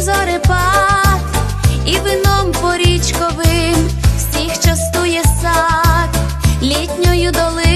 і зорепад, і вином порічковим всіх частує сад літньою долиною.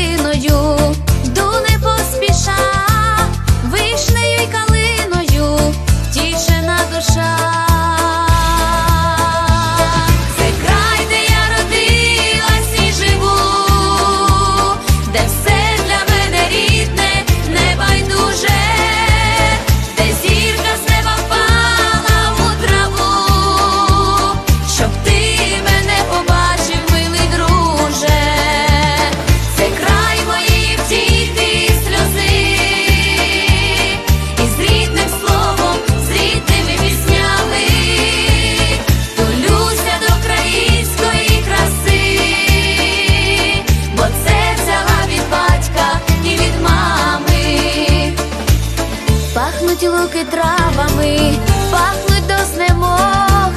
травами, пахнуть до знемог,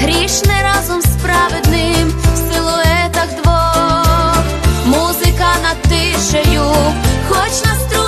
грішне разом з праведним в силуетах двох, музика над тишею, хоч настрою.